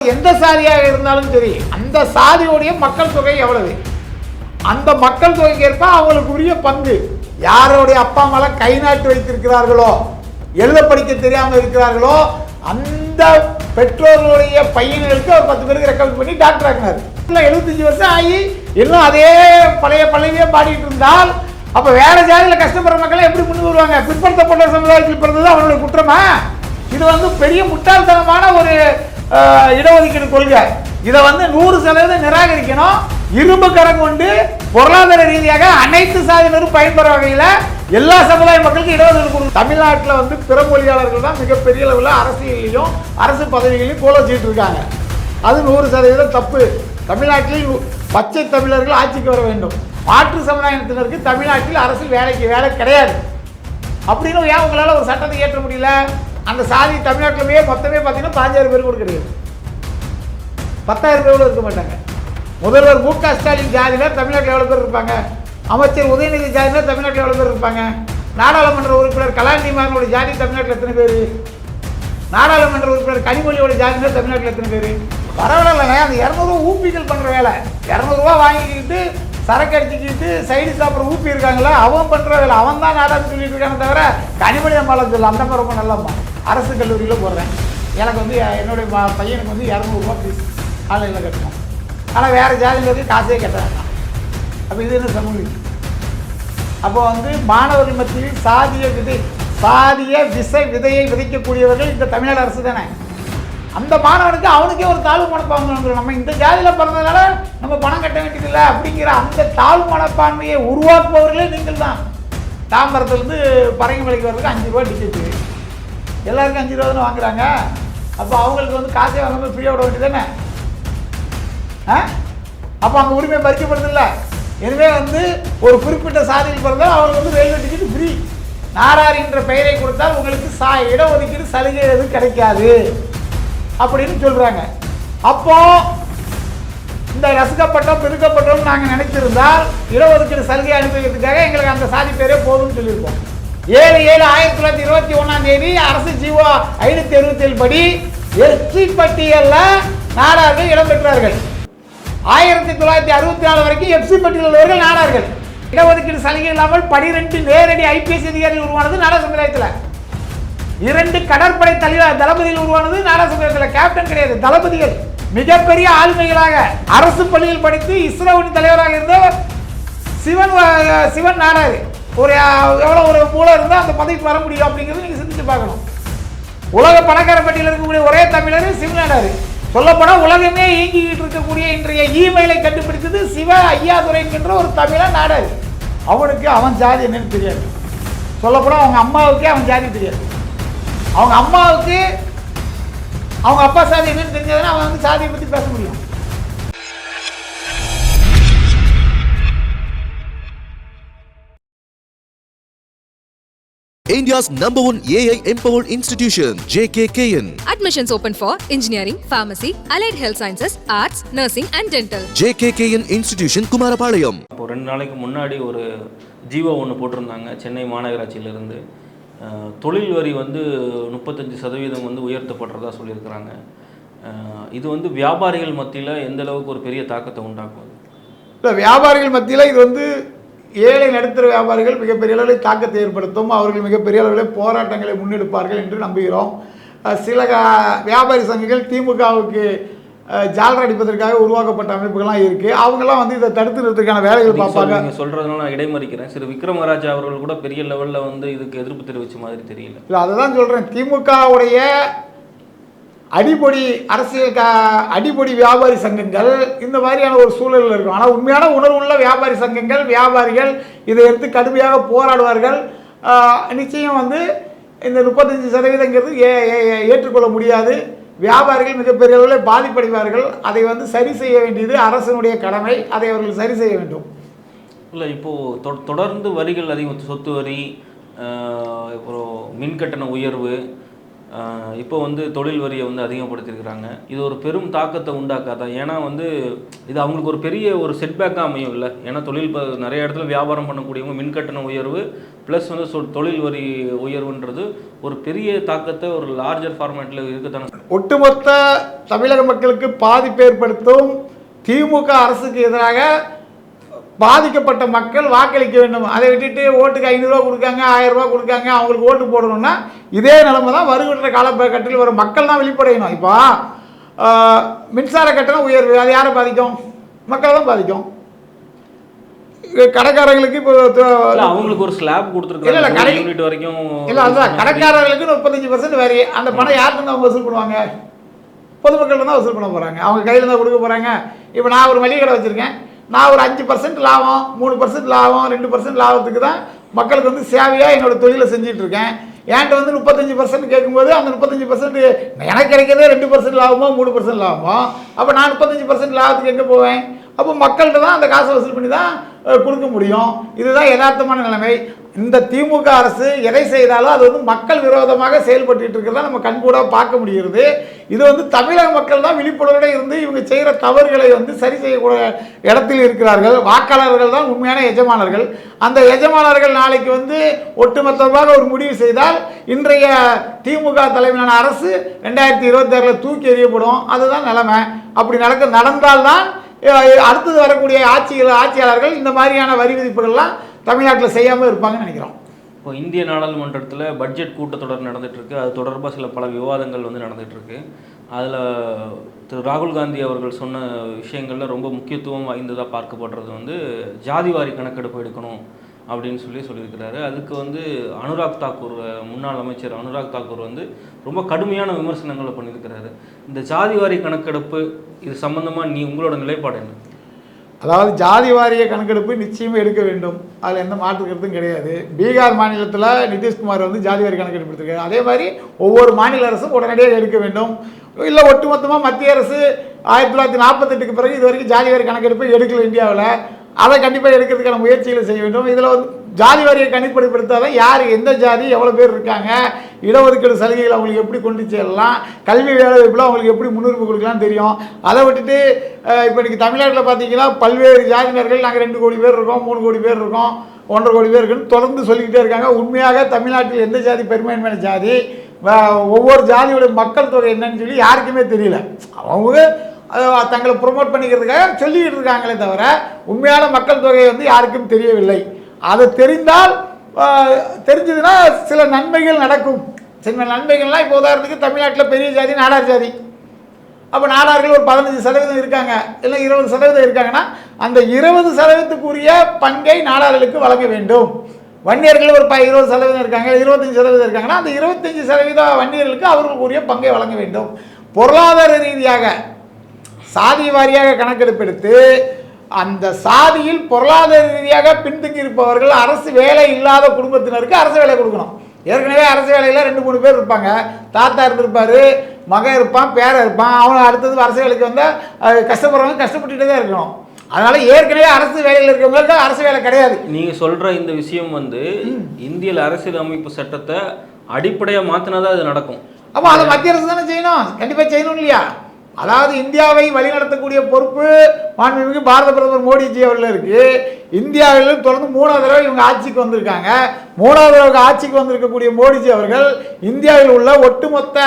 எந்த சாதியாக இருந்தாலும் சரி அந்த சாதியுடைய மக்கள் தொகை எவ்வளவு? அந்த மக்கள் தொகைக்கு ஏற்ப அவங்களுக்கு உரிய பங்கு. யாருடைய அப்பா அம்மாலாம் கை நாட்டு வைத்திருக்கிறார்களோ எழுத படிக்க தெரியாமல் இருக்கிறார்களோ அந்த பெற்றோர்களுடைய பையன்களுக்கு ஒரு பத்து பேருக்கு ரெக்கமெண்ட் பண்ணி டாக்டர் ஆகினார் இல்லை எழுபத்தஞ்சு வருஷம் ஆகி இன்னும் அதே பழைய பழையவே பாடிட்டு இருந்தால் அப்போ வேற ஜாதியில் கஷ்டப்படுற மக்களை எப்படி முன்னு வருவாங்க? பிற்படுத்தப்பட்ட சமுதாயத்தில் பிறந்தது அவனுடைய குற்றமா? இது வந்து பெரிய முட்டாள்தனமான ஒரு இடஒதுக்கீடு கொள்கை. இதை வந்து நூறு சதவீதம் நிராகரிக்கணும். இரும்பு கரம் கொண்டு பொருளாதார ரீதியாக அனைத்து சாதியினரும் பயன்பெற வகையில் எல்லா சமுதாய மக்களுக்கும் இடஒதுக்கீடு கொடுக்கும் தமிழ்நாட்டில் வந்து பிற மொழியாளர்கள் தான் மிகப்பெரிய அளவில் அரசியலையும் அரசு பதவிகளையும் கோல வச்சுட்டு இருக்காங்க அது நூறு சதவீதம் தப்பு. தமிழ்நாட்டில் பச்சை தமிழர்கள் ஆட்சிக்கு வர வேண்டும். மாற்று சமுதாயத்தினருக்கு தமிழ்நாட்டில் அரசு வேலைக்கு வேலை கிடையாது. அப்படின்னு ஏன் உங்களால் ஒரு சட்டத்தை ஏற்ற முடியல? அந்த சாதி தமிழ்நாட்டிலேயே மொத்தமே பார்த்தீங்கன்னா பாஞ்சாயிரம் பேர் கூட கிடையாது. பத்தாயிரம் பேர் கூட இருக்க மாட்டாங்க. முதல்வர் மு க ஸ்டாலின் ஜாதியில் தமிழ்நாட்டில் எவ்வளோ பேர் இருப்பாங்க? அமைச்சர் உதயநிதி ஜாதியில் தமிழ்நாட்டில் எவ்வளோ பேர் இருப்பாங்க? நாடாளுமன்ற உறுப்பினர் கலாநிதி மாறனோட ஜாதி தமிழ்நாட்டில் எத்தனை பேர்? நாடாளுமன்ற உறுப்பினர் கனிமொழியோட ஜாதியில் தமிழ்நாட்டில் எத்தனை பேர்? பரவாயில்லைங்க அந்த இரநூறுவா ஊப்பிகள் பண்ணுற வேலை. இரநூறுவா வாங்கிக்கிட்டு சரக்கு அடிச்சுக்கிட்டு சைடு சாப்பிட்ற ஊப்பி இருக்காங்களா அவன் பண்ணுற வேலை. அவன் தான் நாடான்னு சொல்லிட்டு இருக்கானே தவிர கனிமொழி அம்மாவில் சொல்ல அந்த மாதிரி ரொம்ப நல்லம்மா. அரசு கல்லூரியில் போடுறேன். எனக்கு வந்து என்னுடைய ப- பையனுக்கு வந்து இரநூறுபா ஃபீஸ் ஆன்லைனில் கட்டணும். ஆனால் வேறு ஜாதியில் காசே கட்ட வேண்டாம். அப்போ இது என்ன சமூகம்? அப்போ வந்து மாணவர்கள் மத்தியில் சாதிய விதை சாதிய விசை விதையை விதைக்கக்கூடியவர்கள் இந்த தமிழ்நாடு அரசு தானே? அந்த மாணவனுக்கு அவனுக்கே ஒரு தாழ்வு மனப்பான்மை நம்ம இந்த ஜாதியில் பிறந்ததுனால நம்ம பணம் கட்ட வேண்டியதில்லை அப்படிங்கிற அந்த தாழ்வு மனப்பான்மையை உருவாக்குபவர்களே நீங்கள் தான் தாம்பரத்துலேருந்து பரங்கிமலைக்கு வர்றதுக்கு அஞ்சு ரூபா டிக்கெட்டு எல்லாருக்கும் அஞ்சு ரூபா தானே வாங்குறாங்க. அப்போ அவங்களுக்கு வந்து காசே வாங்காமல் ஃப்ரீயாக விட வேண்டியதானே ஆ? அப்போ அங்கே உரிமை பறிக்கப்படுதில்ல. எனவே வந்து ஒரு குறிப்பிட்ட சாதியில் பிறந்தால் அவங்களுக்கு வந்து ரயில்வே டிக்கெட் ஃப்ரீ நாடார் என்ற பெயரை கொடுத்தால் உங்களுக்கு சா இடஒதுக்கீடு சலுகை எதுவும் கிடைக்காது. அப்படின்னு சொல்கிறாங்க அப்போ இந்த ரசுக்கப்பட்டோம் பெருக்கப்பட்டோம் நாங்கள் நினைச்சிருந்தால் இடஒதுக்கீடு சலுகை அனுப்பிக்கிறதுக்காக எங்களுக்கு அந்த சாதி பேரே போதும்னு சொல்லியிருக்கோம். ஏழு ஏழு ஆயிரத்தி தொள்ளாயிரத்தி இருபத்தி ஒன்றாம் தேதி அரசு ஜீவோ ஐநூற்றி அறுபத்தி ஏழு படி எஸ்டி பட்டியலில் நாடார்கள் இடம்பெற்றார்கள் ஆயிரத்தி தொள்ளாயிரத்தி அறுபத்தி நாலு வரைக்கும் எஃப்சி பட்டியலில் உள்ளவர்கள் நாடார்கள். இடஒதுக்கீடு சலுகை இல்லாமல் பனிரெண்டு நேரடி ஐபிஎஸ் அதிகாரிகள் உருவானது நாடா சமுதாயத்தில். இரண்டு கடற்படை தலைவர் தளபதிகள் உருவானது நாடா சமுதாயத்தில். கேப்டன் கிடையாது தளபதிகள். மிகப்பெரிய ஆளுமைகளாக அரசு பள்ளியில் படித்து இஸ்ரோவின் தலைவராக இருந்த சிவன் சிவன் நாடாரு. ஒரு எவ்வளோ ஒரு மூலம் இருந்தால் அந்த பதவிக்கு வர முடியும் அப்படிங்கிறது நீங்கள் சிந்திச்சு பார்க்கணும். உலக பணக்கார பட்டியலில் இருக்கக்கூடிய ஒரே தமிழர் சிவநாடார் சொல்லப்போனால் உலகமே இயங்கிக்கிட்டு இருக்கக்கூடிய இன்றைய இமெயிலை கண்டுபிடித்தது சிவ ஐயாதுரை என்கின்ற ஒரு தமிழன் நாடாரு. அவனுக்கு அவன் ஜாதி என்னன்னு தெரியாது. சொல்லப்போனால் அவங்க அம்மாவுக்கே அவன் ஜாதி தெரியாது. அவங்க அம்மாவுக்கு அவங்க அப்பா சாதி என்னன்னு தெரிஞ்சதுன்னா அவன் வந்து சாதியை பற்றி பேச முடியும். India's number one AI empowered institution, JKKN. Admissions open for engineering, pharmacy, allied health sciences, arts, nursing, and dental. JKKN Institution, Kumarapalayam. இப்போ ரெண்டு நாளைக்கு முன்னாடி ஒரு ஜீவோ ஒன்று போட்டிருந்தாங்க சென்னை மாநகராட்சியிலிருந்து தொழில் வரி வந்து முப்பத்தஞ்சு சதவீதம் வந்து உயர்த்தப்படுறதா சொல்லியிருக்கிறாங்க இது வந்து வியாபாரிகள் மத்தியில் எந்த அளவுக்கு ஒரு பெரிய தாக்கத்தை உண்டாக்கும் இல்லை வியாபாரிகள் மத்தியில் இது வந்து ஏழை நடுத்தர வியாபாரிகள் மிகப்பெரிய அளவில் தாக்கத்தை ஏற்படுத்தும். அவர்கள் மிகப்பெரிய அளவில் போராட்டங்களை முன்னெடுப்பார்கள் என்று நம்புகிறோம். சில வியாபாரி சங்கங்கள் திமுகவுக்கு ஜாலர் அடிப்பதற்காக உருவாக்கப்பட்ட அமைப்புகள்லாம் இருக்குது அவங்கெல்லாம் வந்து இதை தடுத்து நிறுத்துக்கான வேலைகள் பார்ப்பாங்க. நீங்கள் சொல்கிறதுனால நான் இடைமறிக்கிறேன். சரி விக்ரமராஜா அவர்கள் கூட பெரிய லெவலில் வந்து இதுக்கு எதிர்ப்பு தெரிவித்த மாதிரி தெரியல. இல்லை அதை தான் சொல்கிறேன் திமுகவுடைய அடிப்பொடி அரசியல் கா அடிப்பொடி வியாபாரி சங்கங்கள் இந்த மாதிரியான ஒரு சூழலில் இருக்கும். ஆனால் உண்மையான உணர்வுள்ள வியாபாரி சங்கங்கள் வியாபாரிகள் இதை எடுத்து கடுமையாக போராடுவார்கள். நிச்சயம் வந்து இந்த முப்பத்தஞ்சு சதவீதங்கிறது ஏ ஏற்றுக்கொள்ள முடியாது. வியாபாரிகள் மிகப்பெரிய அளவில் பாதிப்படைவார்கள். அதை வந்து சரி செய்ய வேண்டியது அரசினுடைய கடமை. அதை அவர்கள் சரி செய்ய வேண்டும். இல்லை இப்போது தொ தொடர்ந்து வரிகள் அதிகம். சொத்து வரி அப்புறம் மின் கட்டண உயர்வு இப்போ வந்து தொழில் வரியை வந்து அதிகப்படுத்தியிருக்கிறாங்க. இது ஒரு பெரும் தாக்கத்தை உண்டாக்காதான் ஏன்னா வந்து இது அவங்களுக்கு ஒரு பெரிய ஒரு செட்பேக்காக அமையும் இல்லை? ஏன்னா தொழில் நிறைய இடத்துல வியாபாரம் பண்ணக்கூடியவங்க மின்கட்டண உயர்வு ப்ளஸ் வந்து சொ- தொழில் வரி உயர்வுன்றது ஒரு பெரிய தாக்கத்தை ஒரு லார்ஜர் ஃபார்மேட்டில் இருக்கத்தானே ஒட்டுமொத்த தமிழக மக்களுக்கு பாதிப்பு ஏற்படுத்தும் திமுக அரசுக்கு எதிராக பாதிக்கப்பட்ட மக்கள் வாக்களிக்க வேண்டும். அதை விட்டுட்டு ஓட்டுக்கு ஐநூறுரூவா கொடுக்காங்க ஆயிரம் ரூபாய் கொடுக்காங்க அவங்களுக்கு ஓட்டு போடணும்னா இதே நிலைமை தான் வருகின்ற காலகட்டத்தில் வரும். மக்கள் தான் வெளிப்படையணும். இப்போ மின்சார கட்டணம் உயர்வு அது யாரை பாதிக்கும்? மக்களை தான் பாதிக்கும். இது கடைக்காரங்களுக்கு இப்போ அவங்களுக்கு ஒரு ஸ்லாப் இல்ல, இல்ல, கொடுத்துருக்காங்க கடை- யூனிட் வரைக்கும் இல்லை அதுதான். கடைக்காரர்களுக்கு முப்பத்தஞ்சு பர்சன்ட் வரி. அந்த பணம் யார்கிட்ட அவங்க வசூல் பண்ணுவாங்க? பொதுமக்கள் தான் வசூல் பண்ண போகிறாங்க அவங்க கையில் தான் கொடுக்க போகிறாங்க இப்போ நான் ஒரு மளிகை கடை வச்சுருக்கேன். நான் ஒரு அஞ்சு பர்சன்ட் லாபம் மூணு பர்சன்ட் லாபம் ரெண்டு பர்சன்ட் லாபத்துக்கு தான் மக்களுக்கு வந்து சேவையாக என்னோட தொழிலை செஞ்சிட்ருக்கேன். என்கிட்ட வந்து முப்பத்தஞ்சு பர்சன்ட் கேட்கும்போது அந்த முப்பத்தஞ்சு பர்சன்ட் எனக்கு கிடைக்கிறதே ரெண்டு பர்சன்ட் லாபமோ மூணு பர்சன்ட் லாபமோ? அப்போ நான் முப்பத்தஞ்சு பர்சன்ட் லாபத்துக்கு எங்கே போவேன்? அப்போ மக்கள்கிட்ட தான் அந்த காசை வசூல் பண்ணி தான் கொடுக்க முடியும். இதுதான் யதார்த்தமான நிலைமை. இந்த திமுக அரசு எதை செய்தாலும் அது வந்து மக்கள் விரோதமாக செயல்பட்டு இருக்கிறதா நம்ம கண்கூடாக பார்க்க முடிகிறது. இது வந்து தமிழக மக்கள் தான் விழிப்புணர்வுடன் இருந்து இவங்க செய்கிற தவறுகளை வந்து சரி செய்யக்கூடிய இடத்தில் இருக்கிறார்கள். வாக்காளர்கள் தான் உண்மையான எஜமானர்கள். அந்த எஜமானர்கள் நாளைக்கு வந்து ஒட்டுமொத்தமாக ஒரு முடிவு செய்தால் இன்றைய திமுக தலைமையிலான அரசு ரெண்டாயிரத்தி இருபத்தாறில் தூக்கி எறியப்படும். அதுதான் நிலைமை. அப்படி நடக்க நடந்தால்தான் அடுத்தது வரக்கூடிய ஆட்சிகள் ஆட்சியாளர்கள் இந்த மாதிரியான வரி விதிப்புகள்லாம் தமிழ்நாட்டில் செய்யாமல் இருப்பாங்கன்னு நினைக்கிறோம். இப்போ இந்திய நாடாளுமன்றத்தில் பட்ஜெட் கூட்டத்தொடர் நடந்துகிட்ருக்கு அது தொடர்பாக சில பல விவாதங்கள் வந்து நடந்துகிட்ருக்கு அதில் திரு ராகுல் காந்தி அவர்கள் சொன்ன விஷயங்களில் ரொம்ப முக்கியத்துவம் வாய்ந்ததாக பார்க்கப்படுறது வந்து ஜாதிவாரி கணக்கெடுப்பு எடுக்கணும் அப்படின்னு சொல்லி சொல்லியிருக்கிறாரு. அதுக்கு வந்து அனுராக் தாக்கூர் முன்னாள் அமைச்சர் அனுராக் தாக்கூர் வந்து ரொம்ப கடுமையான விமர்சனங்களை பண்ணியிருக்கிறாரு. இந்த ஜாதிவாரி கணக்கெடுப்பு இது சம்பந்தமாக நீ உங்களோட நிலைப்பாடு என்ன? அதாவது ஜாதி வாரிய கணக்கெடுப்பு நிச்சயமாக எடுக்க வேண்டும். அதில் எந்த மாற்று கருத்தும் கிடையாது. பீகார் மாநிலத்தில் நிதிஷ்குமார் வந்து ஜாதி வாரி கணக்கெடுப்பு எடுத்திருக்காரு. அதே மாதிரி ஒவ்வொரு மாநில அரசும் உடனடியாக எடுக்க வேண்டும். இல்லை ஒட்டுமொத்தமாக மத்திய அரசு ஆயிரத்தி தொள்ளாயிரத்தி நாற்பத்தெட்டுக்கு பிறகு இது வரைக்கும் ஜாதி வாரி கணக்கெடுப்பு எடுக்கல இந்தியாவில். அதை கண்டிப்பாக எடுக்கிறதுக்கான முயற்சிகளை செய்ய வேண்டும். இதில் வந்து ஜாதி வாரியை கணிப்படுத்தாதான் யார் எந்த ஜாதி எவ்வளோ பேர் இருக்காங்க இடஒதுக்கீடு சலுகைகள் அவங்களுக்கு எப்படி கொண்டு செல்லலாம் கல்வி வேலைவாய்ப்பில் அவங்களுக்கு எப்படி முன்னுரிமை கொடுக்கலாம்னு தெரியும். அதை விட்டுட்டு இப்போ இன்றைக்கி தமிழ்நாட்டில் பார்த்தீங்கன்னா பல்வேறு ஜாதியினர்கள் நாங்கள் ரெண்டு கோடி பேர் இருக்கோம் மூணு கோடி பேர் இருக்கோம் ஒன்றரை கோடி பேர் இருக்குன்னு தொடர்ந்து சொல்லிக்கிட்டே இருக்காங்க. உண்மையாக தமிழ்நாட்டில் எந்த ஜாதி பெரும்பான்மையான ஜாதி? வ- ஒவ்வொரு ஜாதியுடைய மக்கள் தொகை என்னன்னு சொல்லி யாருக்குமே தெரியல. அவங்க தங்களை ப்ரொமோட் பண்ணிக்கிறதுக்காக சொல்லிக்கிட்டு இருக்காங்களே தவிர உண்மையான மக்கள் தொகை வந்து யாருக்கும் தெரியவில்லை. அது தெரிந்தால் தெரிஞ்சதுன்னா சில நன்மைகள் நடக்கும். சில நன்மைகள்லாம் இப்போ உதாரணத்துக்கு தமிழ்நாட்டில் பெரிய ஜாதி நாடார் ஜாதி. அப்போ நாடார்கள் ஒரு பதினஞ்சு சதவீதம் இருக்காங்க. இல்லை இருபது சதவீதம் இருக்காங்கன்னா அந்த இருபது சதவீதத்துக்குரிய பங்கை நாடார்களுக்கு வழங்க வேண்டும். வன்னியர்கள் ஒரு ப இருபது சதவீதம் இருக்காங்க இருபத்தஞ்சு சதவீதம் இருக்காங்கன்னா அந்த இருபத்தஞ்சி சதவீத வன்னியர்களுக்கு அவர்களுக்குரிய பங்கை வழங்க வேண்டும். பொருளாதார ரீதியாக சாதி வாரியாக கணக்கெடுப்பெடுத்து அந்த சாதியில் பொருளாதார ரீதியாக பின்தங்கி இருப்பவர்கள் அரசு வேலை இல்லாத குடும்பத்தினருக்கு அரசு வேலை கொடுக்கணும். ஏற்கனவே அரசு வேலையில் ரெண்டு மூணு பேர் இருப்பாங்க. தாத்தா இருந்திருப்பாரு மகன் இருப்பான் பேரன் இருப்பான். அவன் அடுத்தது அரசு வேலைக்கு வந்தால் கஷ்டப்படுறவங்க கஷ்டப்பட்டுட்டே தான் இருக்கணும். அதனால ஏற்கனவே அரசு வேலையில் இருக்கிறவங்களுக்கு அரசு வேலை கிடையாது. நீங்க சொல்ற இந்த விஷயம் வந்து இந்திய அரசியல் அமைப்பு சட்டத்தை அடிப்படையா மாத்தினாதான் அது நடக்கும். அப்போ அதை மத்திய அரசு தானே செய்யணும். கண்டிப்பாக செய்யணும் இல்லையா? அதாவது இந்தியாவை வழிநடத்தக்கூடிய பொறுப்பு மாண்புமிகு பாரத பிரதமர் மோடிஜி அவர்கள் இருக்கு. இந்தியாவில் தொடர்ந்து மூணாவது தடவை இவங்க ஆட்சிக்கு வந்திருக்காங்க. மூணாவது தடவை ஆட்சிக்கு வந்திருக்கக்கூடிய மோடிஜி அவர்கள் இந்தியாவில் உள்ள ஒட்டுமொத்த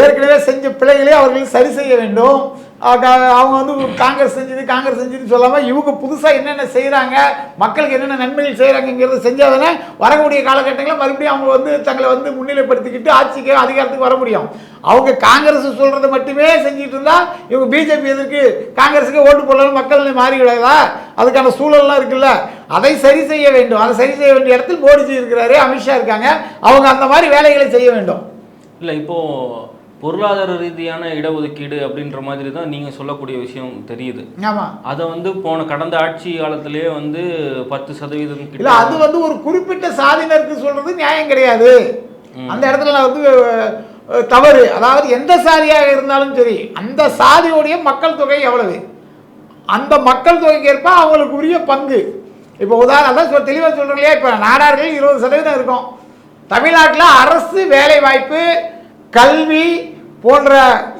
ஏற்கனவே செஞ்ச பிழைகளை அவர்கள் சரி செய்ய வேண்டும். அவங்க வந்து காங்கிரஸ் செஞ்சது காங்கிரஸ் செஞ்சதுன்னு சொல்லாமல் இவங்க புதுசாக என்னென்ன செய்கிறாங்க மக்களுக்கு என்னென்ன நன்மைகள் செய்கிறாங்கிறத செஞ்சாதானே வரக்கூடிய காலகட்டங்களில் மறுபடியும் அவங்க வந்து தங்களை வந்து முன்னிலைப்படுத்திக்கிட்டு ஆட்சிக்கு அதிகாரத்துக்கு வர முடியும். அவங்க காங்கிரஸ் சொல்கிறத மட்டுமே செஞ்சுட்டு இருந்தால் இவங்க பிஜேபி எதற்கு காங்கிரஸுக்கு ஓட்டு போடலாம் மக்கள் நிலை மாறிவிடாதா? அதுக்கான சூழல்லாம் இருக்குல்ல. அதை சரி செய்ய வேண்டும். அதை சரி செய்ய வேண்டிய இடத்தில் மோடிஜி இருக்கிறாரு அமித்ஷா இருக்காங்க. அவங்க அந்த மாதிரி வேலைகளை செய்ய வேண்டும். இல்லை இப்போது பொருளாதார ரீதியான இடஒதுக்கீடு அப்படின்ற மாதிரி தான் நீங்க சொல்லக்கூடிய விஷயம் தெரியுது. அதை வந்து போன கடந்த ஆட்சி காலத்திலேயே வந்து பத்து சதவீதம் இல்ல அது வந்து ஒரு குறிப்பிட்ட சாதியினருக்கு சொல்றது நியாயம் கிடையாது. அந்த இடத்துல நான் வந்து தவறு. அதாவது எந்த சாதியாக இருந்தாலும் சரி அந்த சாதியுடைய மக்கள் தொகை எவ்வளவு? அந்த மக்கள் தொகைக்கு ஏற்ப அவங்களுக்கு உரிய பங்கு. இப்போ உதாரணம் சொல் தெளிவாக சொல்கிறோம் இல்லையா? இப்போ நாடார்கள் இருபது சதவீதம் இருக்கும். தமிழ்நாட்டில் அரசு வேலை வாய்ப்பு கல்வி போன்ற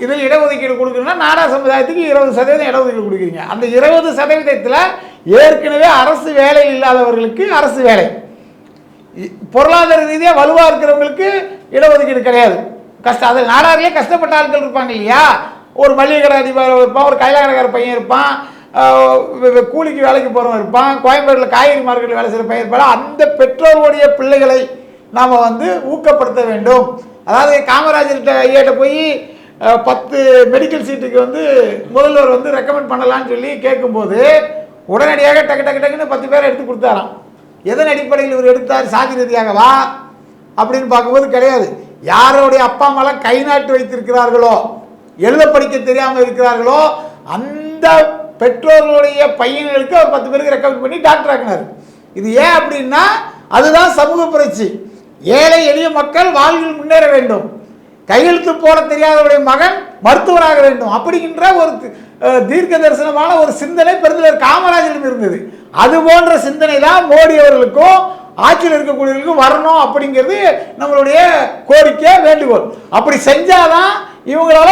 இதில் இடஒதுக்கீடு கொடுக்குறதுனா நாடா சமுதாயத்துக்கு இருபது சதவீதம் இடஒதுக்கீடு கொடுக்குறீங்க. அந்த இருபது சதவீதத்தில் ஏற்கனவே அரசு வேலை இல்லாதவர்களுக்கு அரசு வேலை. பொருளாதார ரீதியாக வலுவாக இருக்கிறவங்களுக்கு இடஒதுக்கீடு கிடையாது. கஷ்டம் அது நாடாரிலே கஷ்டப்பட்ட ஆட்கள் இருப்பாங்க இல்லையா? ஒரு மளிகை கடை அதிபர் இருப்பான் ஒரு கைலாகடக்கார பையன் இருப்பான் கூலிக்கு வேலைக்கு போகிறவன் இருப்பான் கோயம்பேட்டில் காய்கறி மார்க்கெட்டில் வேலை செய்கிற பையன் இருப்பான். அந்த பெற்றோருடைய பிள்ளைகளை நாம் வந்து ஊக்கப்படுத்த வேண்டும். அதாவது காமராஜர்கிட்ட ஐயாட்ட போய் பத்து மெடிக்கல் சீட்டுக்கு வந்து முதல்வர் வந்து ரெக்கமெண்ட் பண்ணலான்னு சொல்லி கேட்கும்போது உடனடியாக டக்கு டக்கு டக்குன்னு பத்து பேரை எடுத்து கொடுத்தாராம். எதன் அடிப்படையில் இவர் எடுத்தார்? சாதி ரீதியாகவா? அப்படின்னு பார்க்கும்போது கிடையாது. யாருடைய அப்பா அம்மாலாம் கை நாட்டு வைத்திருக்கிறார்களோ எழுத படிக்க தெரியாமல் இருக்கிறார்களோ அந்த பெற்றோர்களுடைய பையன்களுக்கு அவர் பத்து பேருக்கு ரெக்கமெண்ட் பண்ணி டாக்டர் ஆக்கினார். இது ஏன் அப்படின்னா அதுதான் சமூக புரட்சி. ஏழை எளிய மக்கள் வாழ்வில் முன்னேற வேண்டும். கையெழுத்து போட தெரியாதவருடைய மகன் மருத்துவராக வேண்டும். அப்படிங்கின்ற ஒரு தீர்க்க தரிசனமான ஒரு சிந்தனை பெருந்தலைவர் காமராஜரிடம் இருந்தது. அது போன்ற சிந்தனை தான் மோடி அவர்களுக்கும் ஆட்சியில் இருக்கக்கூடியவர்களுக்கும் வரணும் அப்படிங்கிறது நம்மளுடைய கோரிக்கை வேண்டுகோள். அப்படி செஞ்சாதான் இவங்களால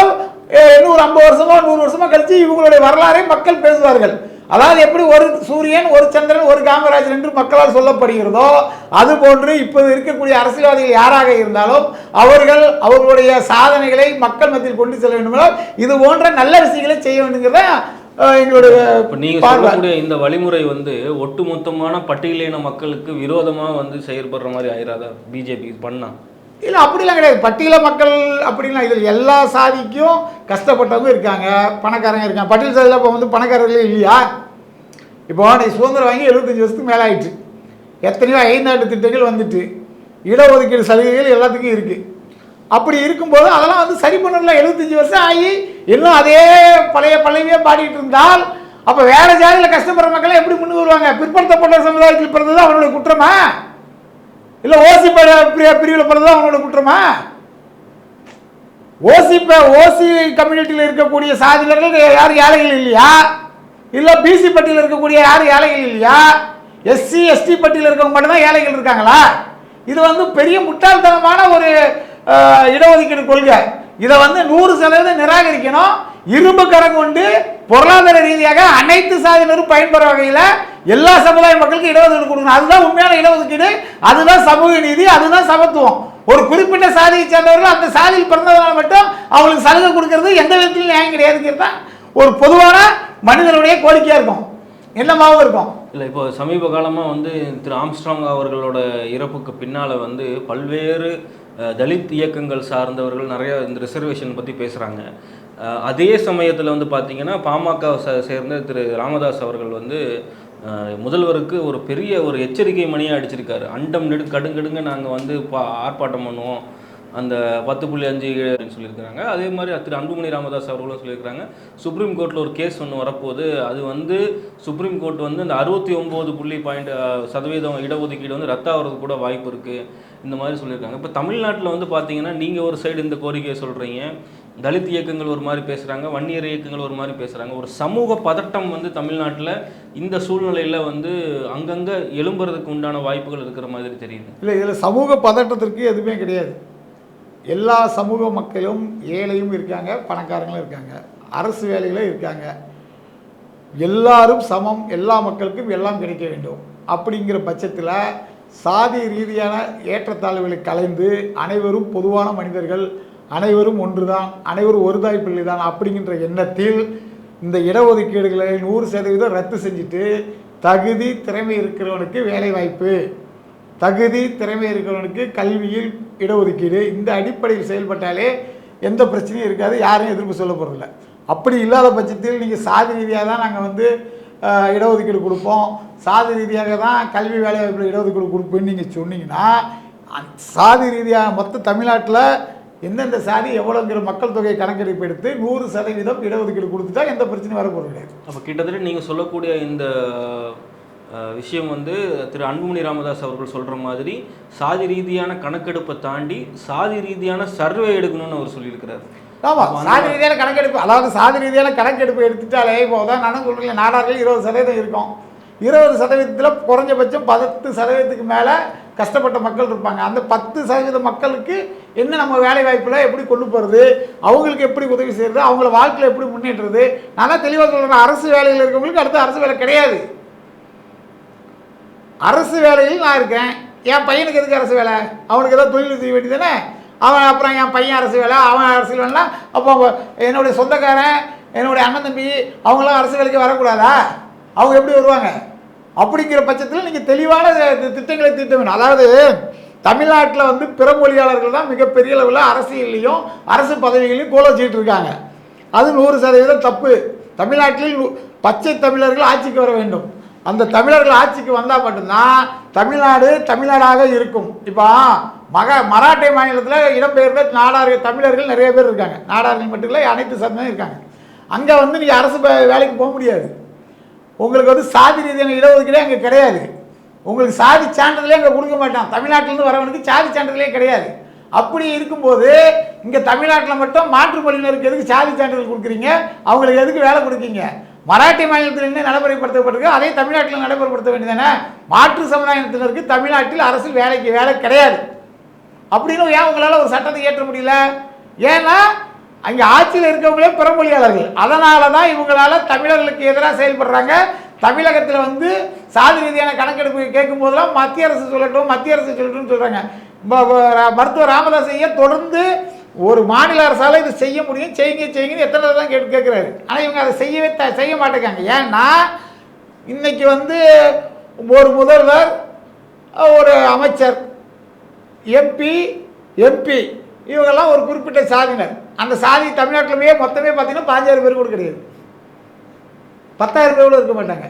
அஹ், ஒரு ஐம்பது வருஷமோ நூறு வருஷமோ கழித்து இவங்களுடைய வரலாறை மக்கள் பேசுவார்கள். அதாவது எப்படி ஒரு சூரியன் ஒரு சந்திரன் ஒரு காமராஜர் என்று மக்களால் சொல்லப்படுகிறதோ அது போன்று இப்போது இருக்கக்கூடிய அரசியல்வாதிகள் யாராக இருந்தாலும் அவர்கள் அவர்களுடைய சாதனைகளை மக்கள் மத்தியில் கொண்டு செல்ல வேண்டுமானால் இது போன்ற நல்ல விஷயங்களை செய்ய வேண்டுங்கிறத எங்களுடைய பார்வை. சொல்லக்கூடிய இந்த வழிமுறை வந்து ஒட்டுமொத்தமான பட்டியலின மக்களுக்கு விரோதமாக வந்து செயல்படுற மாதிரி ஆயிராதா பிஜேபி பண்ணா இல்லை அப்படிலாம் கிடையாது. பட்டியல மக்கள் அப்படிலாம் இதில் எல்லா சாதிக்கும் கஷ்டப்பட்டவங்க இருக்காங்க. பணக்காரங்க இருக்காங்க. பட்டியல் சாதியில் இப்போ வந்து பணக்காரர்களே இல்லையா? இப்போ நீ சுதந்திரம் வாங்கி எழுபத்தஞ்சி வருஷத்துக்கு மேலே ஆயிடுச்சு. எத்தனையோ ஐந்தாண்டு திட்டங்கள் வந்துட்டு. இடஒதுக்கீடு சலுகைகள் எல்லாத்துக்கும் இருக்குது அப்படி இருக்கும்போது அதெல்லாம் வந்து சரி பண்ணல எழுபத்தஞ்சி வருஷம் ஆகி இன்னும் அதே பழைய பழையவே பாடிட்டு இருந்தால் அப்போ வேறு ஜாதியில் கஷ்டப்படுற மக்கள் எப்படி முன்னு வருவாங்க? பிற்படுத்தப்பட்ட சமுதாயத்தில் பிறந்தது அவனுடைய குற்றமா? இல்லை ஓசி பிரிவில் பிறந்தது அவங்களோட குற்றமா? ஓசி ஓசி கம்யூனிட்டியில் இருக்கக்கூடிய சாதியினர்கள் யாரும் ஏழைகள் இல்லையா? இல்லை பிசி பட்டியில் இருக்கக்கூடிய யாரும் ஏழைகள் இல்லையா? எஸ்சி எஸ்டி பட்டியில் இருக்கவங்க மட்டும்தான் ஏழைகள் இருக்காங்களா? இது வந்து பெரிய முட்டாள்தனமான ஒரு இடஒதுக்கீடு கொள்கை. இதை வந்து நூறு சதவீதம் நிராகரிக்கணும். இரும்பு கரம் கொண்டு பொருளாதார ரீதியாக அனைத்து சாதியினரும் பயன்பெற வகையில் எல்லா சமுதாய மக்களுக்கும் இடஒதுக்கீடு கொடுக்கணும். அதுதான் உண்மையான இடஒதுக்கீடு. அதுதான் சமூக நீதி அதுதான் சமத்துவம். ஒரு குறிப்பிட்ட சாதியை சேர்ந்தவர்கள் அந்த சாதியில் பிறந்ததுனால மட்டும் அவங்களுக்கு சலுகை கொடுக்கறது எந்த விதத்திலும் நியாயம் கிடையாதுங்கிறது தான் ஒரு பொதுவான மனிதனுடைய கோரிக்கையாக இருக்கும். என்னமாவும் இருக்கும்? இல்லை இப்போ சமீப காலமாக வந்து திரு ஆம்ஸ்ட்ராங் அவர்களோட இறப்புக்கு பின்னால் வந்து பல்வேறு தலித் இயக்கங்கள் சார்ந்தவர்கள் நிறைய இந்த ரிசர்வேஷன் பற்றி பேசுகிறாங்க அதே சமயத்தில் வந்து பார்த்தீங்கன்னா பாமக சேர்ந்த திரு ராமதாஸ் அவர்கள் வந்து முதல்வருக்கு ஒரு பெரிய ஒரு எச்சரிக்கை மணியாக அடிச்சிருக்காரு. அண்டம் நெடு கடுங்கடுங்க நாங்கள் வந்து பா ஆர்ப்பாட்டம் பண்ணுவோம். அந்த பத்து புள்ளி அஞ்சு அப்படின்னு சொல்லியிருக்கிறாங்க. அதே மாதிரி திரு அன்புமணி ராமதாஸ் அவர்களும் சொல்லியிருக்கிறாங்க. சுப்ரீம் கோர்ட்டில் ஒரு கேஸ் ஒன்று வரப்போகுது. அது வந்து சுப்ரீம் கோர்ட் வந்து இந்த அறுபத்தி ஒம்பது புள்ளி பாயிண்ட் சதவீதம் இடஒதுக்கீடு வந்து ரத்தாகிறது கூட வாய்ப்பு இருக்குது இந்த மாதிரி சொல்லியிருக்காங்க. இப்போ தமிழ்நாட்டில் வந்து பார்த்தீங்கன்னா நீங்கள் ஒரு சைடு இந்த கோரிக்கையை சொல்கிறீங்க தலித் இயக்கங்கள் ஒரு மாதிரி பேசுகிறாங்க வன்னியர் இயக்கங்கள் ஒரு மாதிரி பேசுகிறாங்க ஒரு சமூக பதட்டம் வந்து தமிழ்நாட்டில் இந்த சூழ்நிலையில் வந்து அங்கங்கே எழும்புறதுக்கு உண்டான வாய்ப்புகள் இருக்கிற மாதிரி தெரியுது. இல்லை இதில் சமூக பதட்டத்திற்கு எதுவுமே கிடையாது. எல்லா சமூக மக்களும் ஏழையும் இருக்காங்க பணக்காரங்களும் இருக்காங்க அரசு வேலைகளும் இருக்காங்க. எல்லாரும் சமம் எல்லா மக்களுக்கும் எல்லாம் கிடைக்க வேண்டும். அப்படிங்கிற பட்சத்தில் சாதி ரீதியான ஏற்றத்தாழ்வுகளை கலைந்து அனைவரும் பொதுவான மனிதர்கள் அனைவரும் ஒன்றுதான் அனைவரும் ஒரு தாய் பிள்ளை தான் அப்படிங்கின்ற எண்ணத்தில் இந்த இடஒதுக்கீடுகளை நூறு சதவீதம் ரத்து செஞ்சுட்டு தகுதி திறமை இருக்கிறவனுக்கு வேலை வாய்ப்பு தகுதி திறமை இருக்கிறவனுக்கு கல்வியில் இடஒதுக்கீடு. இந்த அடிப்படையில் செயல்பட்டாலே எந்த பிரச்சனையும் இருக்காது யாரையும் எதிர்ப்பு சொல்ல போகிறதில்ல அப்படி இல்லாத பட்சத்தில் நீங்கள் சாதி ரீதியாக தான் நாங்கள் வந்து இடஒதுக்கீடு கொடுப்போம். சாதி ரீதியாக தான் கல்வி வேலைவாய்ப்பில் இடஒதுக்கீடு கொடுப்போம்னு நீங்கள் சொன்னீங்கன்னா சாதி ரீதியாக மொத்த தமிழ்நாட்டில் எந்தெந்த சாதி எவ்வளோங்கிற மக்கள் தொகை கணக்கெடுப்பு எடுத்து நூறு சதவீதம் இடஒதுக்கீடு கொடுத்துட்டா எந்த பிரச்சனையும் வரப்போகிறது கிடையாது. அப்போ கிட்டத்தட்ட நீங்கள் சொல்லக்கூடிய இந்த விஷயம் வந்து திரு அன்புமணி ராமதாஸ் அவர்கள் சொல்கிற மாதிரி சாதி ரீதியான கணக்கெடுப்பை தாண்டி சாதி ரீதியான சர்வே எடுக்கணும்னு அவர் சொல்லியிருக்கிறார். ஆமாம் சாதி ரீதியான கணக்கெடுப்பு அதாவது சாதி ரீதியான கணக்கெடுப்பு எடுத்துட்டாலே இப்போ தான் நான் சொல்கிறேன் நாடார்கள் இருபது சதவீதம் இருக்கும். இருபது சதவீதத்தில் குறைஞ்சபட்சம் பத்து சதவீதத்துக்கு மேலே கஷ்டப்பட்ட மக்கள் இருப்பாங்க. அந்த பத்து சதவீத மக்களுக்கு என்ன நம்ம வேலை வாய்ப்பில் எப்படி கொண்டு போகிறது அவங்களுக்கு எப்படி உதவி செய்கிறது அவங்கள வாழ்க்கையில் எப்படி முன்னேற்றுறது நல்லா தெளிவாக சொல்கிறேன் அரசு வேலையில் இருக்கவங்களுக்கு அடுத்து அரசு வேலை கிடையாது. அரசு வேலையில் நான் இருக்கேன். என் பையனுக்கு எதுக்கு அரசு வேலை? அவனுக்கு ஏதோ தொழில் செய்ய வேண்டியதானே அவன் அப்புறம் என் பையன் அரசு வேலை அவன் அரசு வேலைனா அப்போ என்னுடைய சொந்தக்காரன் என்னுடைய அண்ணன் தம்பி அவங்களாம் அரசு வேலைக்கு வரக்கூடாதா? அவங்க எப்படி வருவாங்க? அப்படிங்கிற பட்சத்தில் நீங்கள் தெளிவான திட்டங்களை தீட்ட வேணும் அதாவது தமிழ்நாட்டில் வந்து பிற மொழியாளர்கள் தான் மிகப்பெரிய அளவில் அரசியல்லையும் அரசு பதவிகளையும் கோல வச்சுக்கிட்டு இருக்காங்க. அது நூறு சதவீதம் தப்பு. தமிழ்நாட்டில் பச்சை தமிழர்கள் ஆட்சிக்கு வர வேண்டும். அந்த தமிழர்கள் ஆட்சிக்கு வந்தால் மட்டும்தான் தமிழ்நாடு தமிழ்நாடாக இருக்கும். இப்போ மக மராட்டை மாநிலத்தில் இடம்பெயர்ந்த நாடார்கள் தமிழர்கள் நிறைய பேர் இருக்காங்க. நாடார்கள் மட்டும் இல்லை அனைத்து சந்தமும் இருக்காங்க. அங்கே வந்து நீங்கள் அரசு வேலைக்கு போக முடியாது. உங்களுக்கு வந்து சாதி ரீதியான இடஒதுக்கீடே அங்கே கிடையாது. உங்களுக்கு சாதி சான்றிதழே அங்கே கொடுக்க மாட்டான். தமிழ்நாட்டிலேருந்து வரவனுக்கு சாதி சான்றிதழே கிடையாது. அப்படி இருக்கும்போது இங்கே தமிழ்நாட்டில் மட்டும் மாற்று மொழியினருக்கு எதுக்கு சாதி சான்றிதழ் கொடுக்குறீங்க. அவங்களுக்கு எதுக்கு வேலை கொடுக்கீங்க? மராட்டி மாநிலத்தில் என்ன நடைமுறைப்படுத்தப்பட்டிருக்கு? அதே தமிழ்நாட்டில் நடைமுறைப்படுத்த வேண்டியதானே மாற்று சமுதாயத்தினருக்கு தமிழ்நாட்டில் அரசில் வேலைக்கு வேலை கிடையாது. அப்படின்னு ஏன் உங்களால் ஒரு சட்டத்தை ஏற்ற முடியல? ஏன்னா அங்கே ஆட்சியில் இருக்கவங்களே பிறமொழியாளர்கள். அதனால தான் இவங்களால தமிழர்களுக்கு எதிராக செயல்படுறாங்க. தமிழகத்தில் வந்து சாதி ரீதியான கணக்கெடுப்பு கேட்கும் போதெல்லாம் மத்திய அரசு சொல்லட்டும் மத்திய அரசு சொல்லட்டும்னு சொல்கிறாங்க மருத்துவர் ராமதாஸ் ஐயா தொடர்ந்து ஒரு மாநில அரசால் இது செய்ய முடியும் செய்யுங்க செய்யுங்கன்னு எத்தனை தான் கேட்டு கேட்குறாரு. ஆனால் இவங்க அதை செய்யவே த செய்ய மாட்டேங்காங்க. ஏன்னா இன்னைக்கு வந்து ஒரு முதல்வர் ஒரு அமைச்சர் எம்பி எம்பி இவங்கெல்லாம் ஒரு குறிப்பிட்ட சாதியினர். அந்த சாதி தமிழ்நாட்டிலுமே மொத்தமே பார்த்தீங்கன்னா பாஞ்சாயிரம் பேர் கூட கிடையாது. பத்தாயிரம் பேர் கூட இருக்க மாட்டாங்க.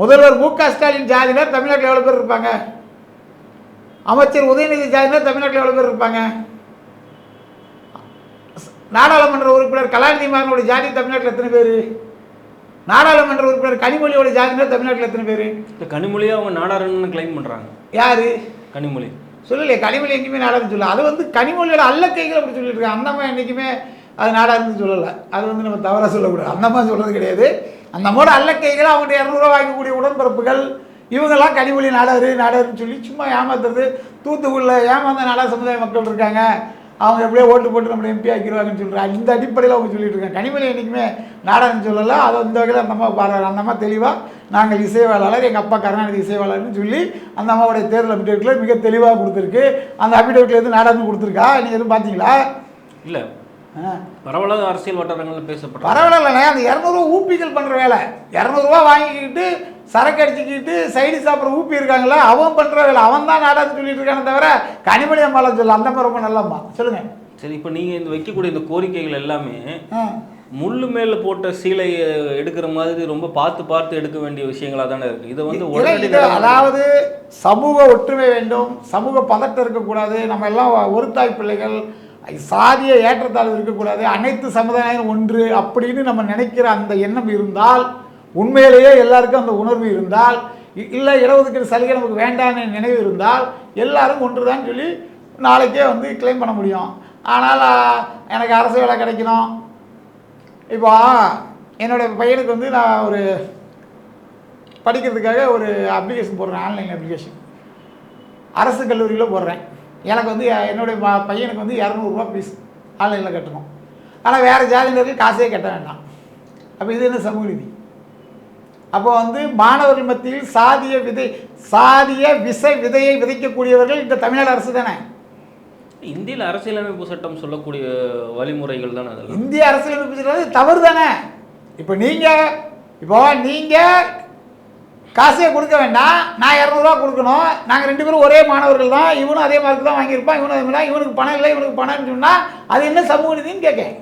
முதல்வர் மு க ஸ்டாலின் ஜாதியினர் தமிழ்நாட்டில் எவ்வளோ பேர் இருப்பாங்க? அமைச்சர் உதயநிதி ஜாதியினர் தமிழ்நாட்டில் எவ்வளோ பேர் இருப்பாங்க? நாடாளுமன்ற உறுப்பினர் கலாநிதி மாறனோட ஜாதி தமிழ்நாட்டில் எத்தனை பேர்? நாடாளுமன்ற உறுப்பினர் கனிமொழியோட ஜாதியினர் தமிழ்நாட்டில் எத்தனை பேர்? இந்த கனிமொழியை அவங்க நாடாருன்னு கிளைம் பண்ணுறாங்க யார்? கனிமொழி. சொல்லலையே கனிமொழி எங்கேயுமே நாடாருன்னு சொல்லலாம் அது வந்து கனிமொழியோட அல்ல கைகள் அப்படி சொல்லிட்டு இருக்காங்க. அந்த அம்மா என்றைக்குமே அது நாடாருன்னு சொல்லலை. அது வந்து நம்ம தவறாக சொல்லக்கூடாது. அந்த அம்மா சொல்கிறது கிடையாது அந்தம்மோட அல்ல கைகள் அவங்கள்ட்ட இரநூறுவா வாங்கக்கூடிய உடன்பிறப்புகள் இவங்கெல்லாம் கனிமொழி நாடாரு நாடாருன்னு சொல்லி சும்மா ஏமாத்துறது. தூத்துக்குடியில் ஏமாந்த நாடா சமுதாய மக்கள் இருக்காங்க. அவங்க எப்படியோ ஓட்டு போட்டு நம்மளை எம்பி ஆக்கிடுவாங்கன்னு சொல்கிறாங்க இந்த அடிப்படையில் அவங்க சொல்லிட்டு இருக்காங்க. கனிமொழி என்றைக்குமே நாடாருன்னு சொல்லலை. அதை இந்த வகையில் அந்த அம்மா பாடுறாரு அந்த அம்மா தெளிவாக நாங்கள் இசைவாளர் எங்கள் அப்பா கருணாநிதி இசைவாளர்னு சொல்லி அந்த அம்மாவுடைய தேர்தல் அபிடேவிட்டில் மிக தெளிவாக கொடுத்துருக்கு. அந்த அபிடேவிட்டில் எதுவும் நாடாருன்னு கொடுத்துருக்கா? நீங்கள் எதுவும் பார்த்தீங்களா? இல்லை. பரவலாக அரசியல் வட்டாரங்களில் பேசப்பட்ட பரவாயில்லண்ணே அந்த இரநூறுவா ஊப்பிகள் பண்ணுற வேலை. இரநூறுவா வாங்கிக்கிட்டு சரக்கு அடிச்சுக்கிட்டு சைடு சாப்பிட்ற ஊப்பி இருக்காங்களா அவன் பண்ணுற வேலை. அவன் தான் நாடான்னு சொல்லிட்டு இருக்கானே தவிர கனிமொழி அம்மாலாம் சொல்ல அந்த மாதிரி ரொம்ப நல்லம்மா. சொல்லுங்கள் சரி இப்போ நீங்கள் இந்த வைக்கக்கூடிய இந்த கோரிக்கைகள் எல்லாமே முள்ளு மேல போட்ட சீலையை எடுக்கிற மாதிரி ரொம்ப பார்த்து பார்த்து எடுக்க வேண்டிய விஷயங்களா தானே இருக்கு? இதை வந்து இல்லை, உடனடி இது நடைமுறை- அதாவது சமூக ஒற்றுமை வேண்டும். சமூக பதட்டம் இருக்கக்கூடாது. நம்ம எல்லாம் ஒரு தாய் பிள்ளைகள். சாதிய ஏற்றத்தாழ்வு இருக்கக்கூடாது. அனைத்து சமுதாயம் ஒன்று அப்படின்னு நம்ம நினைக்கிற அந்த எண்ணம் இருந்தால் உண்மையிலேயே எல்லாருக்கும் அந்த உணர்வு இருந்தால் இ- இல்லை இடஒதுக்கீடு சலுகை நமக்கு வேண்டாம்னு நினைவு இருந்தால் எல்லாரும் ஒன்று தான் சொல்லி நாளைக்கே வந்து கிளைம் பண்ண முடியும். ஆனால் எனக்கு அரசு வேலை கிடைக்கணும். இப்போ என்னுடைய பையனுக்கு வந்து நான் ஒரு படிக்கிறதுக்காக ஒரு அப்ளிகேஷன் போடுறேன் ஆன்லைன் அப்ளிகேஷன் அரசு கல்லூரியில் போடுறேன். எனக்கு வந்து என்னுடைய பையனுக்கு வந்து இரநூறுபா ஃபீஸ் ஆன்லைனில் கட்டணும். ஆனால் வேறு ஜாதியினருக்கு காசே கட்ட வேண்டாம். அப்போ இது என்ன சமூக நீதி? அப்போ வந்து மாணவர்கள் மத்தியில் சாதிய விதை சாதிய விச விதையை விதைக்கக்கூடியவர்கள் இந்த தமிழ்நாடு அரசு தானே? இந்தியில அரசியலமைப்பு சட்டம் சொல்லக்கூடிய வழிமுறைகள் தானே அதெல்லாம்? இந்திய அரசியலமைப்பு சட்டம் தவறு தானே? இப்போ நீங்கள் இப்போ நீங்கள் காசே கொடுக்க வேண்டாம் நான் இரநூறுவா கொடுக்கணும் நாங்கள் ரெண்டு பேரும் ஒரே மாணவர்கள் தான் இவனும் அதே மார்க் தான் வாங்கியிருப்பான் இவனும் அதே மாதிரி இவனுக்கு பணம் இல்லை இவனுக்கு பணம்னு சொன்னால் அது என்ன சமூக நீதின்னு கேட்கேன்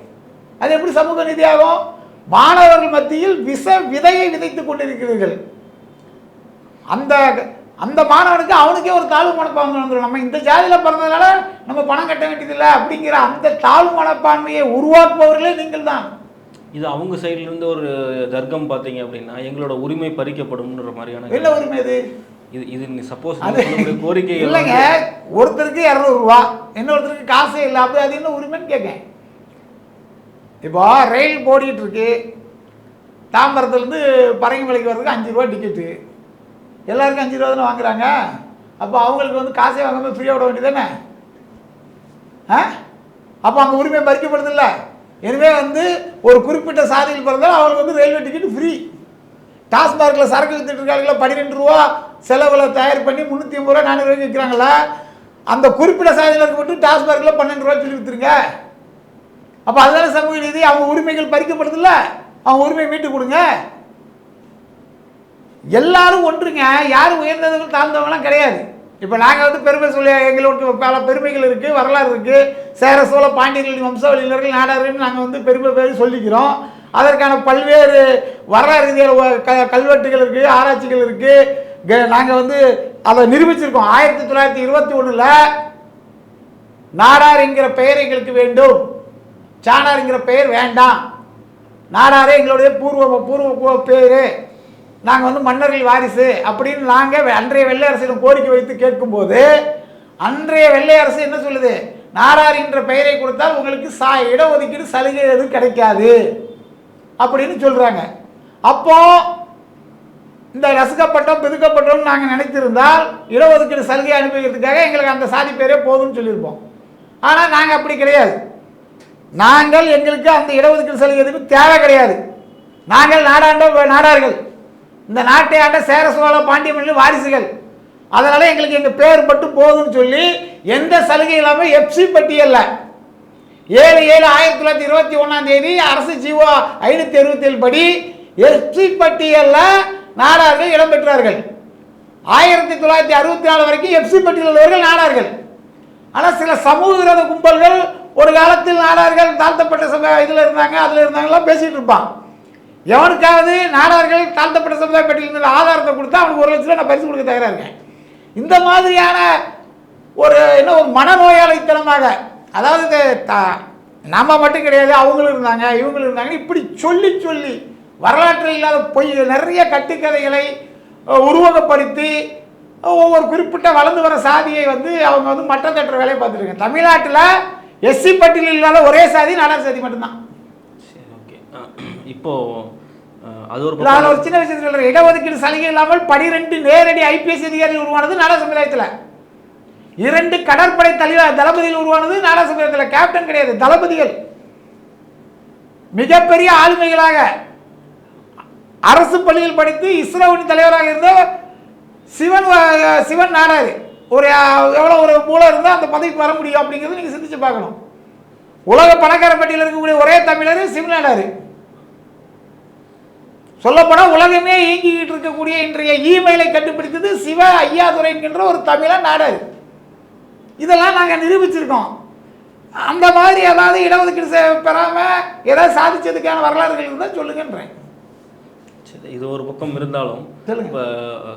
அது எப்படி சமூக நீதி ஆகும்? மாணவர்கள் மத்தியில் விச விதையை விதைத்துக் கொண்டிருக்கிறீர்கள். அந்த அந்த மாணவனுக்கு அவனுக்கே ஒரு தாழ்வு மனப்பான்மை வந்துடும் நம்ம இந்த ஜாதியில் பிறந்ததுனால நம்ம பணம் கட்ட வேண்டியதில்லை அப்படிங்கிற அந்த தாழ்வு மனப்பான்மையை உருவாக்குபவர்களே நீங்கள் தான். இது அவங்க சைடுல இருந்து ஒரு தர்க்கம் பார்த்தீங்க அப்படின்னா எங்களோட உரிமை பறிக்கப்படும்ன்ற மாதிரியான என்ன உரிமை இது இது இது சப்போஸ் அது கோரிக்கை இல்லைங்க. ஒருத்தருக்கு இரநூறுவா இன்னொருத்தருக்கு காசே இல்லை. அப்படி அது என்ன உரிமைன்னு கேட்கேன். இப்போ ரயில் ஓடிட்டு தாம்பரத்துலேருந்து பரங்கிமலைக்கு வர்றதுக்கு அஞ்சு ரூபா டிக்கெட்டு எல்லாருக்கும் அஞ்சு ரூபா தானே வாங்குறாங்க? அப்போ அவங்களுக்கு வந்து காசே வாங்காமல் ஃப்ரீயாக விட வேண்டியது தானே ஆ? அப்போ அங்கே உரிமை பறிக்கப்படுது இல்லை? எனவே வந்து ஒரு குறிப்பிட்ட சாதியில் பிறந்தால் அவங்களுக்கு வந்து ரயில்வே டிக்கெட் ஃப்ரீ டாஸ்மார்க்கில் சரக்கு வித்துட்டு இருக்காங்களா பன்னிரெண்டு ரூபா செலவில் தயார் பண்ணி முந்நூற்றி ஐம்பது ரூபா நானூறு ரூபாய்க்கு விற்கிறாங்களா அந்த குறிப்பிட்ட சாதியினருக்கு மட்டும் டாஸ்மார்க்கில் பன்னெண்டு ரூபா சொல்லி விற்றுருங்க அப்போ அதுதானே சமூக நீதி? அவங்க உரிமைகள் பறிக்கப்படுதுல்ல. அவங்க உரிமை மீட்டு கொடுங்க. எல்லாரும் ஒன்றுங்க. யாரும் உயர்ந்தவங்க தாழ்ந்தவங்களாம் கிடையாது. இப்போ நாங்கள் வந்து பெருமை சொல்லி எங்களுக்கு பல பெருமைகள் இருக்குது வரலாறு இருக்குது சேர சோழ பாண்டியர்களின் வம்சாவளியினர்கள் நாடார்கள் நாங்கள் வந்து பெருமை பேர் சொல்லிக்கிறோம். அதற்கான பல்வேறு வரலாறு ரீதியான க கல்வெட்டுகள் இருக்குது ஆராய்ச்சிகள் இருக்குது நாங்கள் வந்து அதை நிரூபிச்சிருக்கோம். ஆயிரத்தி தொள்ளாயிரத்தி இருபத்தி ஒன்றில் நாடார் என்கிற பெயர் எங்களுக்கு வேண்டும். சாணாருங்கிற பெயர் வேண்டாம். நாடாரே எங்களுடைய பூர்வ பூர்வ பேர். நாங்கள் வந்து மன்னர்கள் வாரிசு அப்படின்னு நாங்கள் அன்றைய வெள்ளை அரசிடம் கோரிக்கை வைத்து கேட்கும்போது அன்றைய வெள்ளை அரசு என்ன சொல்லுது? நாடார் என்ற பெயரை கொடுத்தால் உங்களுக்கு சா இடஒதுக்கீடு சலுகை எதுவும் கிடைக்காது அப்படின்னு சொல்கிறாங்க அப்போ இந்த ரசுக்கப்பட்டோம் பிதுக்கப்பட்டோம்னு நாங்கள் நினைத்திருந்தால் இடஒதுக்கீடு சலுகை அனுபவிக்கிறதுக்காக எங்களுக்கு அந்த சாதி பேரே போதும்னு சொல்லியிருப்போம். ஆனால் நாங்கள் அப்படி கிடையாது. நாங்கள் எங்களுக்கு அந்த இடஒதுக்கீடு சலுகை எதுவும் தேவை கிடையாது. நாங்கள் நாடாண்ட நாடார்கள். இந்த நாட்டை ஆண்ட சேர சோழ பாண்டிய வாரிசுகள். அதனால் எங்களுக்கு எங்கள் பேர் மட்டும் போதும்னு சொல்லி எந்த சலுகை இல்லாமல் எஃப்சி பட்டியல்ல ஏழு ஏழு ஆயிரத்தி தொள்ளாயிரத்தி இருபத்தி ஒன்றாம் தேதி அரசு ஜீவோ ஐநூற்றி அறுபத்தி ஏழு படி எஃப்சி பட்டியலில் நாடார்கள் இடம்பெற்றார்கள் ஆயிரத்தி தொள்ளாயிரத்தி அறுபத்தி நாலு வரைக்கும் எஃப்சி பட்டியல் உள்ளவர்கள் நாடார்கள். ஆனால் சில சமூக விரோத கும்பல்கள் ஒரு காலத்தில் நாடார்கள் தாழ்த்தப்பட்ட சமுதாய இதில் இருந்தாங்க அதில் இருந்தாங்கலாம் பேசிகிட்டு இருப்பான். எவனுக்காவது நாடார்கள் தாழ்த்தப்பட்ட சமுதாய பட்டியலில் இருந்த ஆதாரத்தை கொடுத்தா அவனுக்கு ஒரு லட்சம் ரூபா நான் பரிசு கொடுக்க தயாராக இருக்கேன். இந்த மாதிரியான ஒரு என்ன ஒரு மனநோயாளித்தனமாக அதாவது த- நம்ம மட்டும் கிடையாது அவங்களும் இருந்தாங்க இவங்களும் இருந்தாங்க இப்படி சொல்லி சொல்லி வரலாற்றில் இல்லாத பொய் நிறைய கட்டுக்கதைகளை உருவகப்படுத்தி ஒவ்வொரு குறிப்பிட்ட வளர்ந்து வர சாதியை வந்து அவங்க வந்து மட்டம் தட்டுற வேலையை பார்த்துருக்காங்க தமிழ்நாட்டில் எஸ்சி பட்டியலில் இல்லாத ஒரே சாதி நாடார் சாதி மட்டும்தான். சரி ஓகே. இப்போ அது ஒரு பக்கம் ஒரு சின்ன விஷயத்தில் சொல்றேன் இடஒதுக்கீடு சலுகை இல்லாமல் பனிரெண்டு நேரடி ஐபிஎஸ் அதிகாரிகள் உருவானது நாடா சமுதாயத்தில். இரண்டு கடற்படை தலைவர் தளபதிகள் உருவானது நாடா சமுதாயத்தில். கேப்டன் கிடையாது தளபதிகள். மிகப்பெரிய ஆளுமைகளாக அரசு பள்ளியில் படித்து இஸ்ரோவின் தலைவராக இருந்த சிவன் சிவன் நாடார். ஒரு எவ்வளோ ஒரு மூலம் இருந்தால் அந்த பதவிக்கு வர முடியும் அப்படிங்கிறது நீங்கள் சிந்திச்சு பார்க்கணும். உலக பணக்கார பட்டியலில் இருக்கக்கூடிய ஒரே தமிழர் சிவன் சொல்லப்போனால் உலகமே இயங்கிக்கிட்டு இருக்கக்கூடிய இன்றைய இமெயிலை கண்டுபிடித்தது சிவ ஐயாதுரை என்கின்ற ஒரு தமிழன் நாடர். இதெல்லாம் நாங்கள் நிரூபிச்சிருக்கோம். அந்த மாதிரி ஏதாவது இடஒதுக்கீடு பெறாமல் ஏதாவது சாதிச்சதுக்கான வரலாறுகள் இருந்தால் சொல்லுங்கன்றேன். சரி, இது ஒரு பக்கம் இருந்தாலும். இப்போ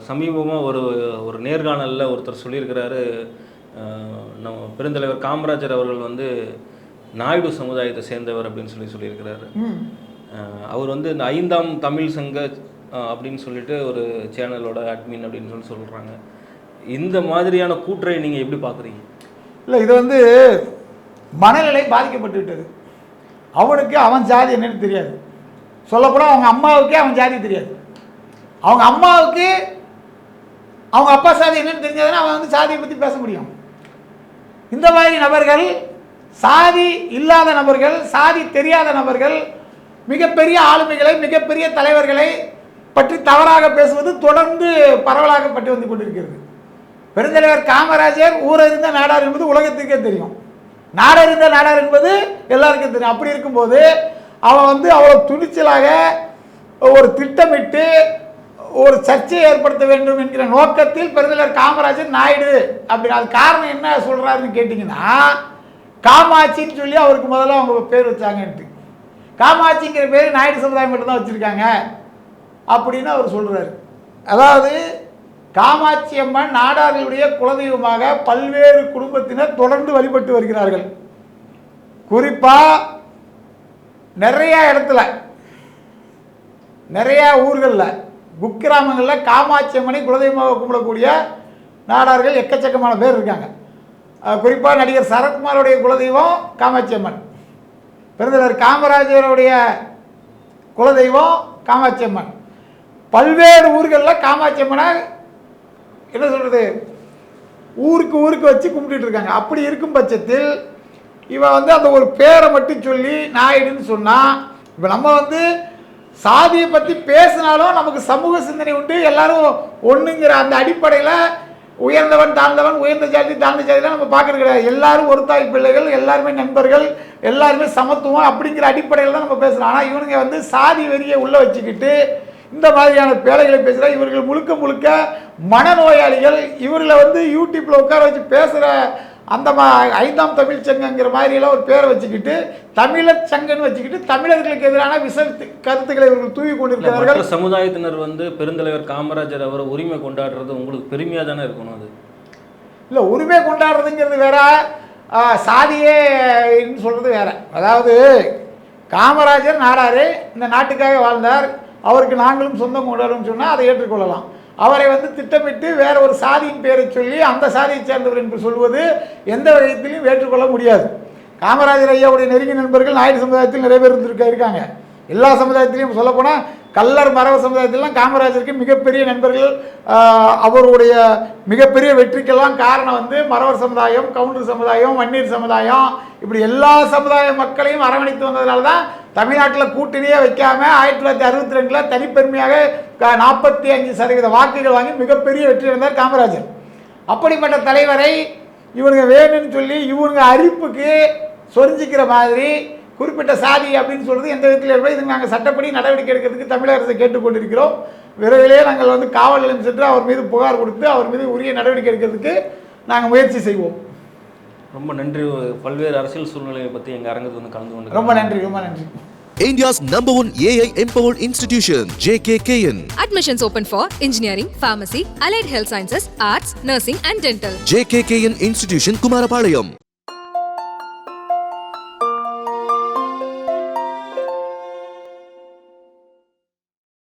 சமீபமாக ஒரு ஒரு நேர்காணலில் ஒருத்தர் சொல்லியிருக்கிறாரு நம்ம பெருந்தலைவர் காமராஜர் அவர்கள் வந்து நாயுடு சமுதாயத்தை சேர்ந்தவர் அப்படின்னு சொல்லி சொல்லியிருக்கிறாரு. அவர் வந்து இந்த ஐந்தாம் தமிழ் சங்க அப்படின்னு சொல்லிட்டு ஒரு சேனலோட அட்மின் அப்படின்னு சொல்லி சொல்கிறாங்க இந்த மாதிரியான கூற்றை நீங்கள் எப்படி பார்க்குறீங்க இல்லை இது வந்து மனநிலை பாதிக்கப்பட்டு விட்டது அவனுக்கு அவன் ஜாதி என்னன்னு தெரியாது. சொல்லப்போனால் அவங்க அம்மாவுக்கே அவன் ஜாதி தெரியாது. அவங்க அம்மாவுக்கு அவங்க அப்பா சாதி என்னன்னு தெரிஞ்சதுன்னா அவன் வந்து சாதியை பற்றி பேச முடியும். இந்த மாதிரி நபர்கள் சாதி இல்லாத நபர்கள் சாதி தெரியாத நபர்கள் மிகப்பெரிய ஆளுமைகளை மிகப்பெரிய தலைவர்களை பற்றி தவறாக பேசுவது தொடர்ந்து பரவலாக்கப்பட்டு வந்து கொண்டிருக்கிறது. பெருந்தலைவர் காமராஜர் ஊரறிந்த நாடார் என்பது உலகத்துக்கே தெரியும். நாடறிந்த நாடார் என்பது எல்லாருக்கும் தெரியும். அப்படி இருக்கும்போது அவன் வந்து அவ்வளோ துணிச்சலாக ஒரு திட்டமிட்டு ஒரு சர்ச்சையை ஏற்படுத்த வேண்டும் என்கிற நோக்கத்தில் பெருந்தலைவர் காமராஜர் நாயுடு அப்படி அது காரணம் என்ன சொல்கிறாருன்னு கேட்டிங்கன்னா காமாட்சின்னு சொல்லி அவருக்கு முதல்ல அவங்க பேர் வச்சாங்கன்ட்டு. காமாட்சிங்கிற பேர் நாயுடு சமுதாயம் மட்டும்தான் வச்சுருக்காங்க அப்படின்னு அவர் சொல்கிறாரு அதாவது காமாட்சி அம்மன் நாடார்களுடைய குலதெய்வமாக பல்வேறு குடும்பத்தினர் தொடர்ந்து வழிபட்டு வருகிறார்கள். குறிப்பாக நிறைய இடத்துல நிறைய ஊர்களில் குக்கிராமங்களில் காமாட்சி அம்மனை குலதெய்வமாக கும்பிடக்கூடிய நாடார்கள் எக்கச்சக்கமான பேர் இருக்காங்க. குறிப்பாக நடிகர் சரத்குமாரோடைய குலதெய்வம் காமாட்சி அம்மன். பெருந்தலைவர் காமராஜருடைய குலதெய்வம் காமாட்சி அம்மன். பல்வேறு ஊர்களில் காமாட்சி அம்மனை என்ன சொல்கிறது ஊருக்கு ஊருக்கு வச்சு கும்பிட்டுட்டு இருக்காங்க. அப்படி இருக்கும் பட்சத்தில் இவன் வந்து அந்த ஒரு பேரை மட்டும் சொல்லி நாயுடுன்னு சொன்னால் இப்போ நம்ம வந்து சாதியை பற்றி பேசினாலும் நமக்கு சமூக சிந்தனை உண்டு. எல்லாரும் ஒன்றுங்கிற அந்த அடிப்படையில் உயர்ந்தவன் தாழ்ந்தவன் உயர்ந்த ஜாதி தாழ்ந்த ஜாதிலாம் நம்ம பார்க்கறது கிடையாது. எல்லாரும் ஒரு தாய் பிள்ளைகள் எல்லாருமே நண்பர்கள் எல்லாருமே சமத்துவம் அப்படிங்கிற அடிப்படையில் தான் நம்ம பேசுகிறோம் ஆனால் இவனுங்க வந்து சாதி வெறியை உள்ளே வச்சுக்கிட்டு இந்த மாதிரியான பேழைகளை பேசுகிற இவர்கள் முழுக்க முழுக்க மனநோயாளிகள். இவர்களை வந்து யூடியூப்பில் உட்கார வச்சு பேசுகிற அந்த மா ஐந்தாம் தமிழ் சங்கங்கிற மாதிரியெல்லாம் ஒரு பேரை வச்சுக்கிட்டு தமிழர் சங்கன்னு வச்சுக்கிட்டு தமிழர்களுக்கு எதிரான விச கருத்துக்களை இவர்கள் தூவி கொண்டிருக்கிறார்கள். சமுதாயத்தினர் வந்து பெருந்தலைவர் காமராஜர் அவரை உரிமை கொண்டாடுறது உங்களுக்கு பெருமையாக தானே இருக்கணும் அது? இல்லை உரிமை கொண்டாடுறதுங்கிறது வேற சாதியே சொல்கிறது வேற. அதாவது காமராஜர் நாடாரு இந்த நாட்டுக்காக வாழ்ந்தார் அவருக்கு நாங்களும் சொந்தம் கொண்டாடுறோம்னு சொன்னால் அதை ஏற்றுக்கொள்ளலாம். அவரை வந்து திட்டமிட்டு வேற ஒரு சாதியின் பெயரை சொல்லி அந்த சாதியை சேர்ந்தவர் என்று சொல்வது எந்த விதத்திலையும் ஏற்றுக்கொள்ள முடியாது. காமராஜர் ஐயாவுடைய நெருங்கிய நண்பர்கள் நாயுடு சமுதாயத்தில் நிறைய பேர் இருந்திருக்க இருக்காங்க. எல்லா சமுதாயத்திலையும் சொல்லப்போனால் கல்லர் மரவ சமுதாயத்திலாம் காமராஜருக்கு மிகப்பெரிய நண்பர்கள் அவருடைய மிகப்பெரிய வெற்றிக்கெல்லாம் காரணம் வந்து மறவர் சமுதாயம் கவுண்டர் சமுதாயம் வன்னியர் சமுதாயம். இப்படி எல்லா சமுதாய மக்களையும் அரவணைத்து வந்ததுனால தான் தமிழ்நாட்டில் கூட்டணியே வைக்காமல் ஆயிரத்தி தொள்ளாயிரத்தி அறுபத்தி ரெண்டில் தனிப்பெருமையாக நாற்பத்தி அஞ்சு சதவீத வாக்குகள் வாங்கி மிகப்பெரிய வெற்றி அடைந்தார் காமராஜர். அப்படிப்பட்ட தலைவரை இவருங்க வேணும்னு சொல்லி இவருங்க அரிப்புக்கு சொரிஞ்சிக்கிற மாதிரி குறிப்பிட்ட சாதி அப்படின்னு சொல்றது எந்த விதத்தில் ஏற்படும் இதுக்கு நாங்கள் சட்டப்படி நடவடிக்கை எடுக்கிறதுக்கு தமிழக அரசை கேட்டுக்கொண்டிருக்கிறோம் விரைவிலே நாங்கள் வந்து காவல் நிலையம் சென்று அவர் மீது புகார் கொடுத்து அவர் மீது உரிய நடவடிக்கை எடுக்கிறதுக்கு நாங்கள் முயற்சி செய்வோம் ரொம்ப நன்றி பல்வேறு அரசியல் சூழ்நிலையை பற்றி எங்கள் அரங்கத்துக்கு வந்து கலந்து கொண்டு ரொம்ப நன்றி ரொம்ப நன்றி India's number one AI empowered institution, JKKN. Admissions open for engineering, pharmacy, allied health sciences, arts, nursing, and dental. JKKN Institution, Kumarapalayam.